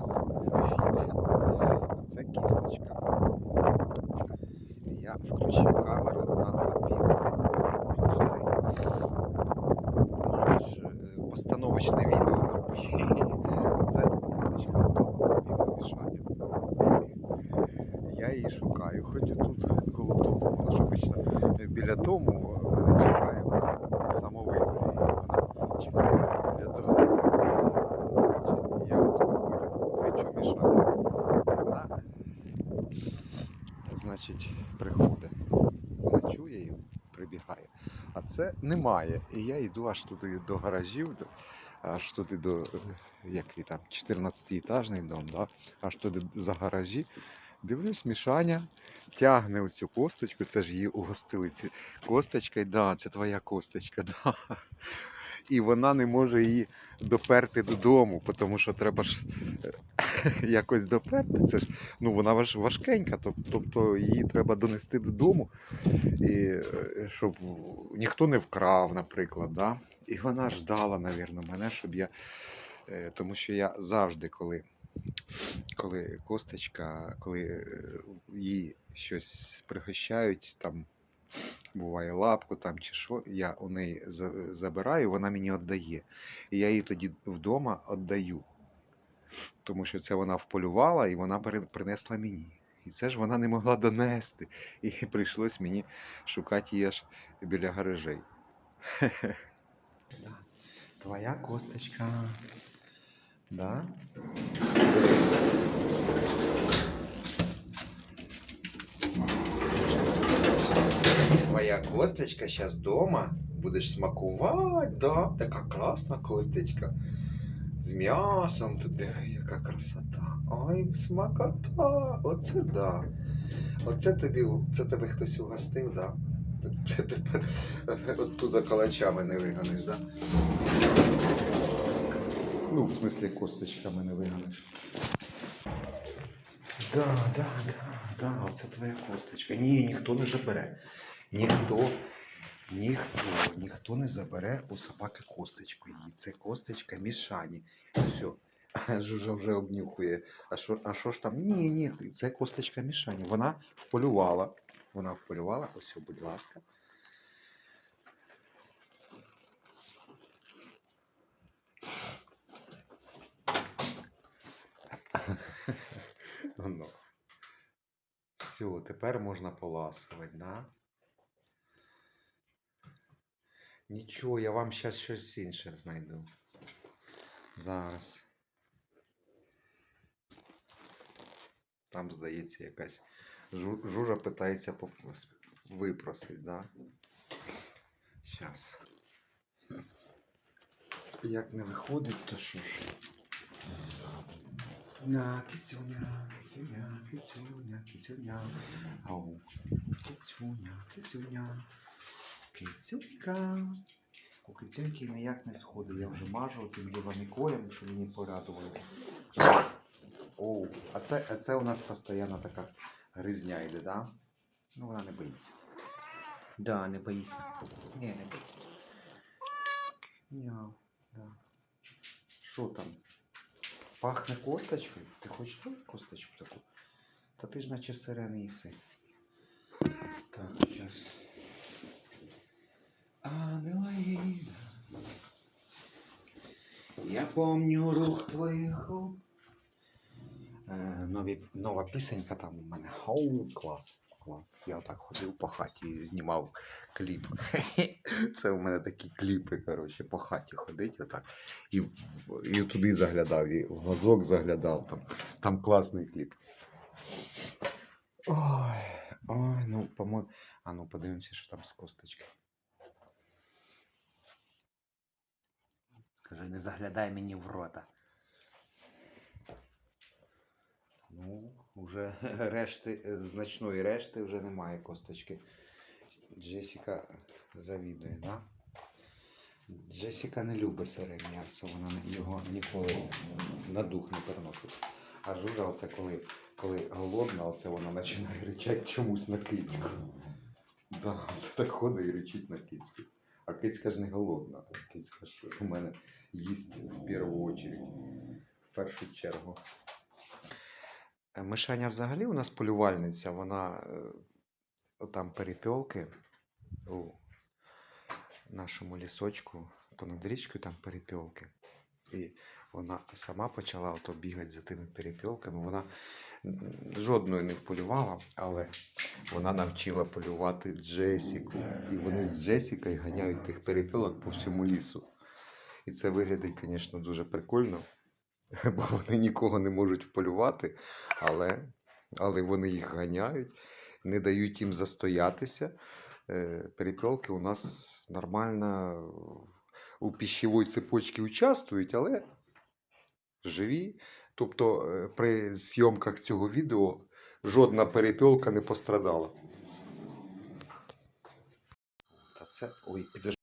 Ось, дивіться. Оце кісточка. Я включив камеру надто пізно. Можна ж цей. Можна ж е, постановочне відео зробити. Оце кісточка готова мішання. Я її шукаю. Ходжу тут коло дому. Вона ж обично біля дому Значить, приходить. Вона чує і прибігає. А це немає. І я йду аж туди до гаражів, аж туди до е, який там 14-етажний дом, да? аж туди за гаражі. Дивлюсь, Мішаня тягне оцю косточку, це ж її угостили. Косточка, да, це твоя косточка, да. І вона не може її доперти додому, тому що треба ж е, якось доперти. Це ж ну вона важ, важкенька, тобто її треба донести додому, і, е, щоб ніхто не вкрав, наприклад. Да? І вона ждала, навірно, мене, щоб я. е, Тому що я завжди, коли, коли косточка, коли їй щось пригощають, там буває лапку там чи що, я у неї забираю, вона мені віддає. І я її тоді вдома віддаю. Тому що це вона вполювала і вона принесла мені. І це ж вона не могла донести. І прийшлось мені шукати її аж біля гаражей. Твоя косточка. Да? Твоя косточка сейчас дома. Будеш смакувати, да? Така класна косточка. З м'ясом тут диви, яка красота. Ой, смакота. Оце да. Оце тобі, це тебе хтось угостив, да? Ти тепер оттуда калачами не виганеш, да? Ну, в смислі, косточками не виганеш. Да, да, да, да, це твоя косточка. Ні, ніхто не забере. Ніхто, ніхто, ніхто не забере у собаки косточку. Її це косточка Мішані. Все. Жужа вже обнюхує. А що, а що ж там? Ні, ні, це косточка Мішані. Вона вполювала. Вона вполювала. Ось, будь ласка. Все, тепер можна поласувати, да? Нічого, я вам зараз щось інше знайду. Зараз. Там, здається, якась Жу- жужа питається випросити, да? Зараз. Як не виходить, то що ж? На, кицюня, кицюня, кицюня, кицюня. Ау. Кицюня, кицюня. Кицюнька. У кицюньки ніяк не сходить. Я вже мажу тим ліваміколем, щоб мені порадували. Оу, а це, а це у нас постійно така гризня йде, да? Ну вона не боїться. Да, не боїться. Ні, не боїться. Няу, да. Що там? Пахне косточкою? Ти хочеш теж косточку таку? Та ти ж наче сирени їси. Так, зараз. Аделаїда. Я помню рух твоїх губ. Е, нові, нова пісенька там у мене. Оу, клас. Клас. Я отак ходив по хаті і знімав кліп. Це у мене такі кліпи, коротше, по хаті ходить отак. І, і туди заглядав, і в глазок заглядав. Там, там класний кліп. Ой, ой, ну, по-моєму. А ну подивимося, що там з косточки. Скажи, не заглядай мені в рота. Ну, вже решти, е, значної решти вже немає косточки. Джесіка завідує, да? Джесіка не любить сире м'ясо, вона його ніколи на дух не переносить. А жужа, оце коли, коли голодна, оце вона починає ричати чомусь на кицьку. Да, це так ходить і ричить на кицьку. А кицька ж не голодна. Кицька ж у мене їсть в першу чергу. В першу чергу. Е, Мишаня взагалі у нас полювальниця, вона е, там перепілки у нашому лісочку, понад річкою там перепілки. І вона сама почала ото бігати за тими перепілками. Вона жодної не вполювала, але вона навчила полювати Джесіку. І вони з Джесікою ганяють тих перепілок по всьому лісу. І це виглядить, звісно, дуже прикольно, бо вони нікого не можуть вполювати, але, але вони їх ганяють, не дають їм застоятися. Е, Перепілки у нас нормально у пищевій цепочці участвують, але живі. Тобто е, при зйомках цього відео жодна перепілка не пострадала. Та це. Ой, підожди.